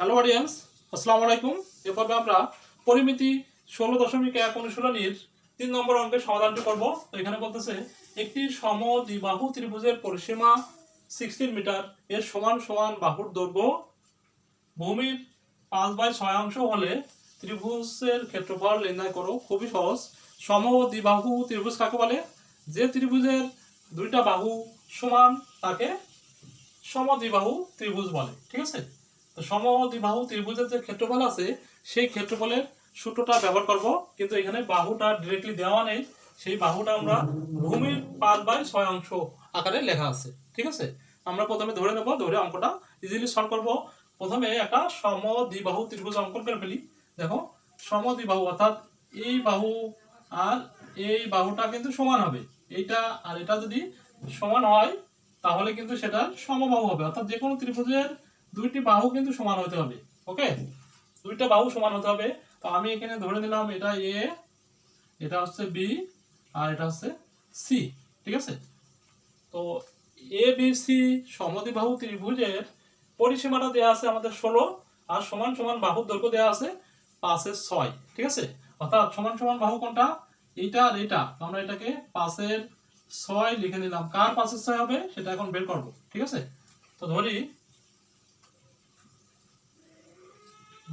Hello audience আসসালামু আলাইকুম এ পর্বে আমরা পরিমিতি ষোলো দশমিক এক অনুশীলনীর তিন নম্বর অঙ্কের সমাধানটি করব। তো এখানে বলতেছে, একটি সম দ্বিবাহু ত্রিভুজের পরিসীমা সিক্সটিন মিটার এর সমান সমান বাহুর দৈর্ঘ্য ভূমির পাঁচ বাই ছয় অংশ হলে ত্রিভুজের ক্ষেত্রফল নির্ণয় করো। খুবই সহজ। সম দ্বিবাহু ত্রিভুজ কাকে বলে? যে ত্রিভুজের দুইটা বাহু সমান তাকে সমদ্বিবাহু ত্রিভুজ বলে। ঠিক আছে? তো সমদ্বিবাহু ত্রিভুজের যে ক্ষেত্রফল আছে, সেই ক্ষেত্রফলের সূত্রটা ব্যবহার করব। কিন্তু এখানে বাহুটা ডিরেক্টলি দেওয়া নেই। সেই বাহুটা আমরা ভূমির পাঁচ বাই ছয় অংশ আকারে লেখা আছে। ঠিক আছে? আমরা প্রথমে ধরে নেব, ধরে অঙ্কটা ইজিলি সলভ করব। প্রথমে একটা সমদ্বিবাহু ত্রিভুজ অঙ্কন করে ফেলি। দেখো, সমদ্বিবাহু অর্থাৎ এই বাহু আর এই বাহুটা কিন্তু সমান হবে। এইটা আর এটা যদি সমান হয়, তাহলে কিন্তু সেটা সমবাহু হবে। অর্থাৎ যে কোনো ত্রিভুজের দুইটি বাহু কিন্তু সমান হতে হবে ওকে দুইটা বাহু সমান হতে হবে। তো আমি এখানে ধরে নিলাম এটা এ এটা হচ্ছে বি আর এটা হচ্ছে সি ঠিক আছে? তো এ বি সি সমদ্বিবাহু ত্রিভুজের পরিসীমাটা দেওয়া আছে আমাদের ষোলো, আর সমান সমান বাহুর দৈর্ঘ্য দেওয়া আছে পাঁচের ছয়, ঠিক আছে? অর্থাৎ সমান সমান বাহু কোনটা? এইটা আর এটা আমরা এটাকে পাঁচের ছয় লিখে নিলাম। কার পাঁচের ছয় হবে? সেটা এখন বের করব, ঠিক আছে? তো ধরি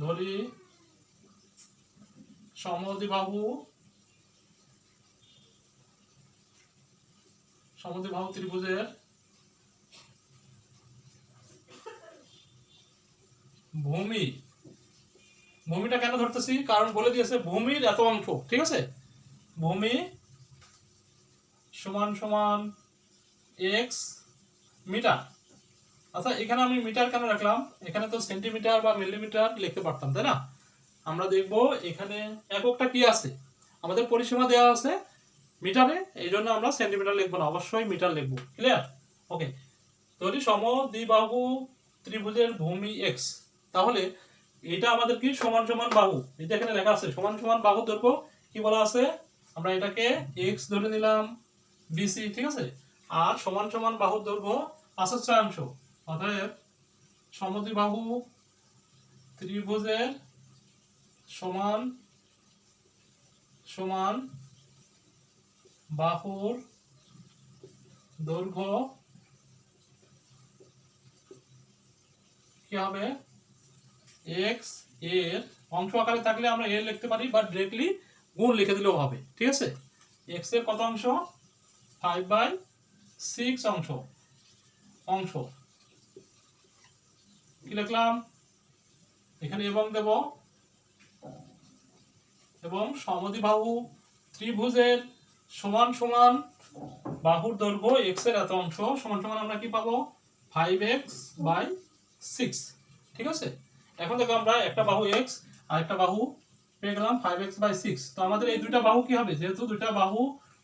ধরি সমদ্বিবাহু সমদ্বিবাহু ত্রিভুজের ভূমি। ভূমিটা কেন ধরতেছি? কারণ বলে দিয়েছে ভূমির এত অংশ, ঠিক আছে? ভূমি সমান সমান এক্স মিটার। আচ্ছা এখানে আমি মিটার কেন রাখলাম? এখানে তো সেন্টিমিটার বা মিলিমিটার লিখতে পারতাম, তাই না? আমরা দেখব এখানে এককটা কি আছে? আমাদের পরিসীমা দেওয়া আছে মিটারে, এই জন্য আমরা সেন্টিমিটার লিখব না, অবশ্যই মিটার লিখব ক্লিয়ার ওকে তৈরি সম দ্বিবাহু ত্রিভুজের ভূমি এক্স তাহলে এটা আমাদের কি? সমান সমান বাহু। এটা এখানে লেখা আছে, সমান সমান বাহু দৈর্ঘ্য কি বলা আছে? আমরা এটাকে এক্স ধরে নিলাম বিসি ঠিক আছে? আর সমান সমান বাহুর দৈর্ঘ্য পাঁচের ছয়াংশ অতএব সমদ্বিবাহু ত্রিভুজের সমান সমান বাহুর দৈর্ঘ্য কি হবে? এক্সের অংশ আকারে থাকলে আমরা এ লিখতে পারি বা ডিরেক্টলি গুণ লিখে দিলেও হবে, ঠিক আছে? এক্সের কত অংশ? ফাইভ বাই সিক্স অংশ অংশ। কি লিখলাম? এখানে এবং দেব। এবং সমদ্বিবাহু ত্রিভুজের সমান সমান বাহুর দৈর্ঘ্য এক্সের এত অংশ। সমান সমান আমরা কি পাবো? ফাইভ এক্স বাই সিক্স ঠিক আছে? এখন দেখো আমরা একটা বাহু এক্স আর একটা বাহু পেয়ে গেলাম ফাইভ এক্স বাই সিক্স তো আমাদের এই দুইটা বাহু কি হবে? যেহেতু দুইটা বাহু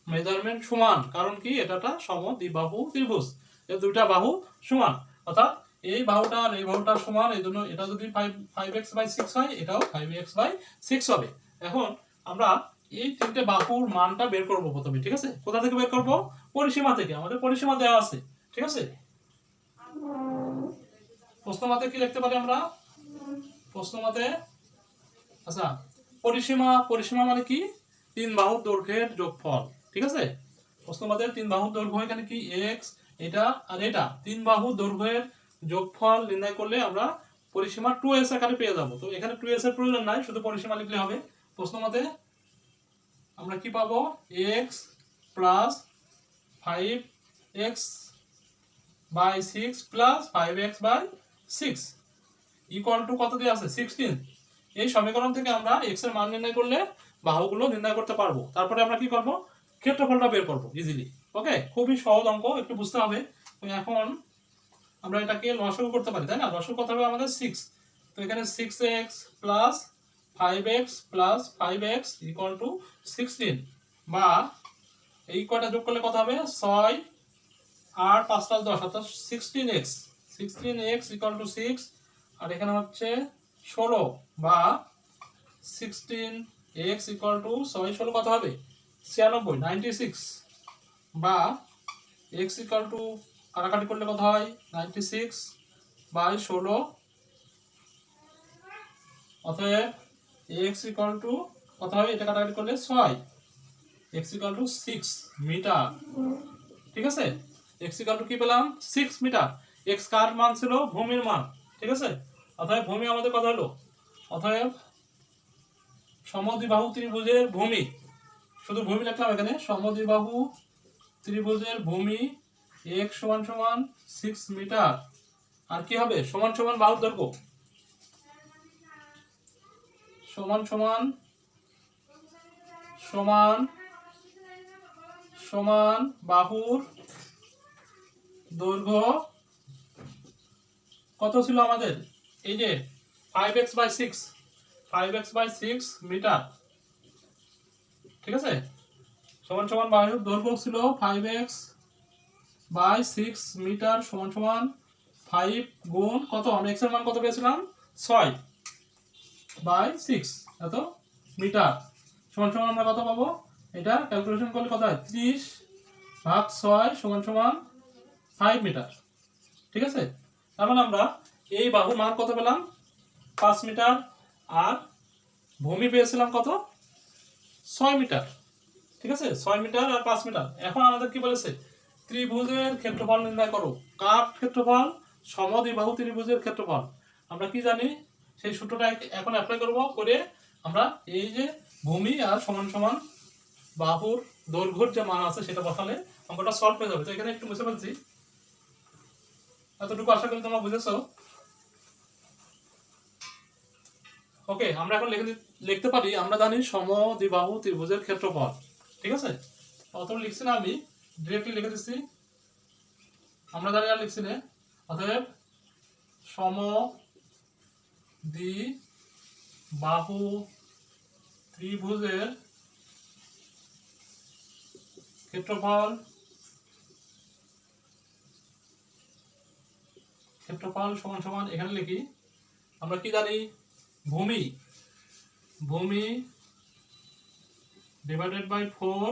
মেজারমেন্ট সমান, কারণ কি? এটা একটা সম দ্বিবাহু ত্রিভুজ। এই দুইটা বাহু সমান, অর্থাৎ এই বাহুটা আর এই বাহুটা সমান, এই জন্য এটা যদি ফাইভ ফাইভ হয়, এটাও ফাইভ হবে। এখন আমরা এই তিনটে বাহুর মানটা বের করব প্রথমে, ঠিক আছে? কোথা থেকে বের করব? পরিসীমা থেকে, আমাদের পরিসীমা দেওয়া আছে, ঠিক আছে? প্রশ্ন মতে কি লিখতে পারি আমরা? প্রশ্ন মতে আচ্ছা পরিসীমা পরিসীমা মানে কি? তিন বাহুর দৈর্ঘ্যের যোগফল, ঠিক আছে? প্রশ্ন মতে তিন বাহুর দৈর্ঘ্য এখানে কি? এক্স এটা আর এটা। তিন বাহুর দৈর্ঘ্যের যোগফল নির্ণয় করলে আমরা পরিসীমা টু এস আকারে পেয়ে যাব। তো এখানে টু এস এর প্রয়োজন নাই, শুধু পরিসীমা লিখলে হবে। প্রশ্ন মতে আমরা কি পাবো? X plus five x by six plus five x by six equal to কত দিয়ে আছে সিক্সটিন এই সমীকরণ থেকে আমরা এক্সের মান নির্ণয় করলে বাহুগুলো নির্ণয় করতে পারব। তারপরে আমরা কি করব? ক্ষেত্রফলটা বের করব ইজিলি ওকে খুবই সহজ অঙ্ক, একটু বুঝতে হবে। তো এখন আমরা এটাকে লসগু করতে পারি, তাই না? লসগু করতে হবে আমাদের সিক্স তো এখানে six x plus five x plus five x equal to sixteen বা এই কয়টা যোগ করলে কত হবে? ছয় আর পাঁচ প্লাস দশ, অর্থাৎ sixteen x sixteen x equal to six আর এখানে হচ্ছে ষোলো। বা সিক্সটিন এক্স ইকুয়াল টু ছয়, ষোলো কত হবে? ছিয়ানব্বই নাইনটি সিক্স বা এক্স ইকুয়াল টু কাটাকাটি করলে কত হয়? নাইনটি সিক্স বাই ষোলো। অতএব এক্স ইকাল টু কত হবে? এটা কাটাকাটি করলে ছয়। X equal to six metre ঠিক আছে? এক্স ইকাল টু কী পেলাম? সিক্স মিটার এক্স কার মান ছিল? ভূমির মান। ঠিক আছে? অতএব ভূমি আমাদের কথা হলো? অতএব সমদ্বিবাহু ত্রিভুজের ভূমি। শুধু ভূমি লিখলাম এখানে। সমদ্বিবাহু ত্রিভুজের ভূমি এক সমান সমান সিক্স মিটার আর কি হবে? সমান সমান বাহুর দৈর্ঘ্য। সমান সমান সমান সমান বাহুর দৈর্ঘ্য। কত ছিল আমাদের? এই যে five x by six five x by six metre ঠিক আছে? সমান সমান বাহুর দৈর্ঘ্য ছিল five x by six metre সমান সমান ফাইভ গুণ কত? আমরা এক্সের মান কত পেয়েছিলাম? ছয়। বাই সিক্স, এত? মিটার। সমান সমান আমরা কত পাবো? এটা ক্যালকুলেশন করলে কত হয়? ত্রিশ ভাগ ছয় সমান সমান ফাইভ মিটার। ঠিক আছে? তার মানে আমরা এই বাহুর মান কত পেলাম? পাঁচ মিটার। আর ভূমি পেয়েছিলাম কত? ছয় মিটার। ঠিক আছে? ছয় মিটার আর পাঁচ মিটার। এখন আমাদের কি বলেছে? ত্রিভুজের ক্ষেত্রফল নির্ণয় করো। কার ক্ষেত্রফল সমদ্বিবাহু ত্রিভুজের ক্ষেত্রফল। আমরা কি জানি? সেই সূত্রটা এখন অ্যাপ্লাই করব করে আমরা এই যে ভূমি আর সমান সমান বাহুর দৈর্ঘ্যর যে মান আছে সেটা বসালে অঙ্কটা সলভ হয়ে যাবে। তো এখানে একটু বুঝতে পারছি এতটুকু আশা করি তোমরা বুঝেছ। ওকে আমরা এখন লিখে লিখতে পারি, আমরা জানি সমদ্বিবাহু ত্রিভুজের ক্ষেত্রফল। ঠিক আছে? অত লিখছি না আমি। ডিরেক্টলি লিখে দিচ্ছি। আমরা জানি আর লিখছি না। অতএব সম দ্বি বাহু ত্রিভুজের ক্ষেত্রফল ক্ষেত্রফল সমান সমান এখানে লিখি। আমরা কি জানি? ভূমি। ভূমি divided by four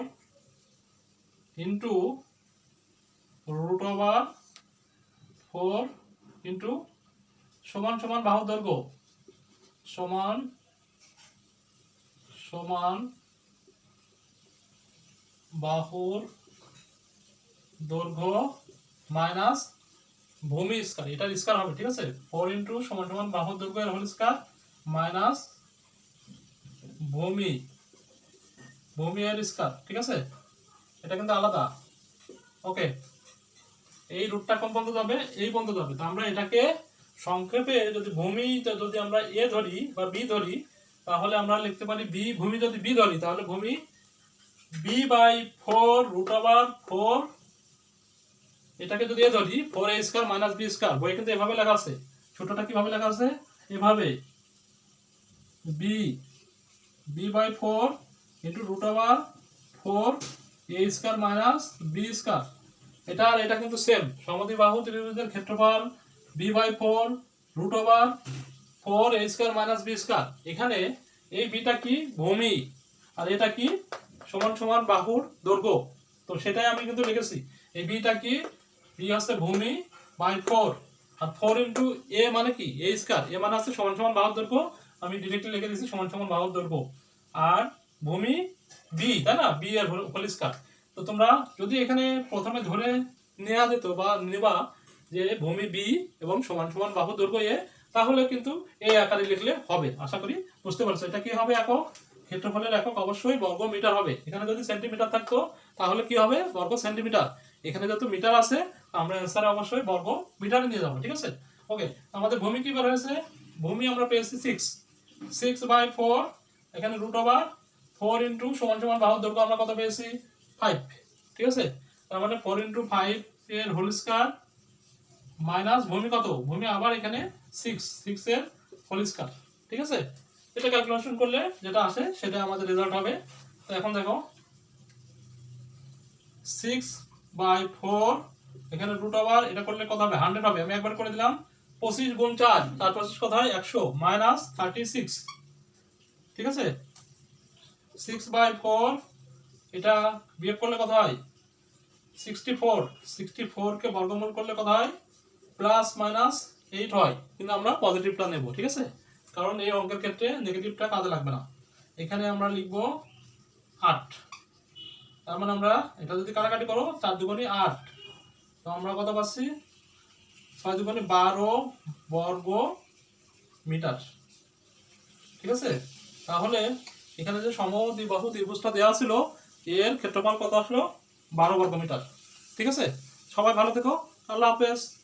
into root over four into সমান সমান বাহুর দৈর্ঘ্য। সমান সমান বাহুর দৈর্ঘ্য মাইনাস ভূমি স্কার এটা স্কার হবে, ঠিক আছে? ফোর ইন্টু সমান সমান বাহুর দৈর্ঘ্য এর হোল স্কার মাইনাস ভূমি। ভূমি এর স্কার ঠিক আছে? এটা কিন্তু আলাদা। ওকে এই রুটটা কোন পর্যন্ত যাবে এই পর্যন্ত যাবে তো আমরা এটাকে সংক্ষেপে যদি ভূমি যদি আমরা এ ধরি বা বি ধরি, তাহলে আমরা লিখতে পারি বি ভূমি যদি বি ধরি, তাহলে ভূমি বি বাই ফোর রুট আবার ফোর এটাকে যদি এ ধরি four A square minus B square বই কিন্তু এভাবে লেখা আছে। ছোটটা কীভাবে লেখা আছে? এভাবে। B B by four into root আবার four A square minus B square এটা আর এটা কিন্তু সেম সমদ্বিবাহু ত্রিভুজের ক্ষেত্রফল B by four root over four A square minus B square এখানে এই বিটা কি? ভূমি। আর এটা কি? সমান সমান বাহুর দৈর্ঘ্য। তো সেটাই আমি কিন্তু লিখেছি। এই বিটা কি? বি হচ্ছে ভূমি বাই ফোর আর ফোর ইন্টু এ মানে কি? এ স্কোয়ার এ মানে হচ্ছে সমান সমান বাহুর দৈর্ঘ্য। আমি ডিরেক্টলি লিখে দিচ্ছি সমান সমান বাহুর দৈর্ঘ্য। আর ভূমি বি তাই না? বি এর হোল স্কোয়ার তো তোমরা যদি এখানে প্রথমে ধরে নেওয়া যেত বা নেবা যে ভূমি বি এবং সমান সমান বাহু দৈর্ঘ্য এ তাহলে কিন্তু এই আকারে লিখলে হবে। আশা করি বুঝতে পারছ। এটা কি হবে একক? ক্ষেত্রফলের একক অবশ্যই বর্গ মিটার হবে। এখানে যদি সেন্টিমিটার থাকতো, তাহলে কি হবে? বর্গ সেন্টিমিটার। এখানে যেহেতু মিটার আছে আমরা অ্যান্সারে অবশ্যই বর্গ মিটারে নিয়ে যাব, ঠিক আছে? ওকে আমাদের ভূমি কি বের হয়েছে? ভূমি আমরা পেয়েছি সিক্স সিক্স বাই ফোর এখানে রুট ওভার ফোর ইন্টু সমান সমান বাহুর দৈর্ঘ্য আমরা কত পেয়েছি? ফাইভ ঠিক আছে? তার মানে ফোর ইন্টু ফাইভ এর হোল স্কোয়ার মাইনাস ভূমি কত? ভূমি আবার এখানে সিক্স সিক্স এর হোল স্কোয়ার ঠিক আছে? এটা ক্যালকুলেশন করলে যেটা আসে সেটা আমাদের রেজাল্ট হবে। তো এখন দেখো সিক্স বাই ফোর এখানে রুট ওভার এটা করলে কত হবে? হান্ড্রেড হবে। আমি একবার করে দিলাম, পঁচিশ গুণ চার চার পঁচিশ কত হয়? একশো মাইনাস থার্টি সিক্স ঠিক আছে? সিক্স বাই ফোর এটা বিয়োগ করলে কত হয়? সিক্সটি ফোর সিক্সটি ফোরকে বর্গমূল করলে কত হয়? প্লাস মাইনাস এইট হয়। কিন্তু আমরা পজিটিভটা নেব, ঠিক আছে? কারণ এই অঙ্কের ক্ষেত্রে নেগেটিভটা কাজে লাগবে না। এখানে আমরা লিখব আট। তার মানে আমরা এটা যদি কাটাকাটি করো, চার দুগুণি আট। তো আমরা কত পাচ্ছি? ছয় দুগুণি বারো বর্গ মিটার। ঠিক আছে? তাহলে এখানে যে সমদ্বিবাহু ত্রিভুজটা দেওয়া ছিল এর ক্ষেত্রফল কত আসলো? বারো বর্গমিটার। ঠিক আছে? সবাই ভালো থেকো। আল্লাহ হাফেজ।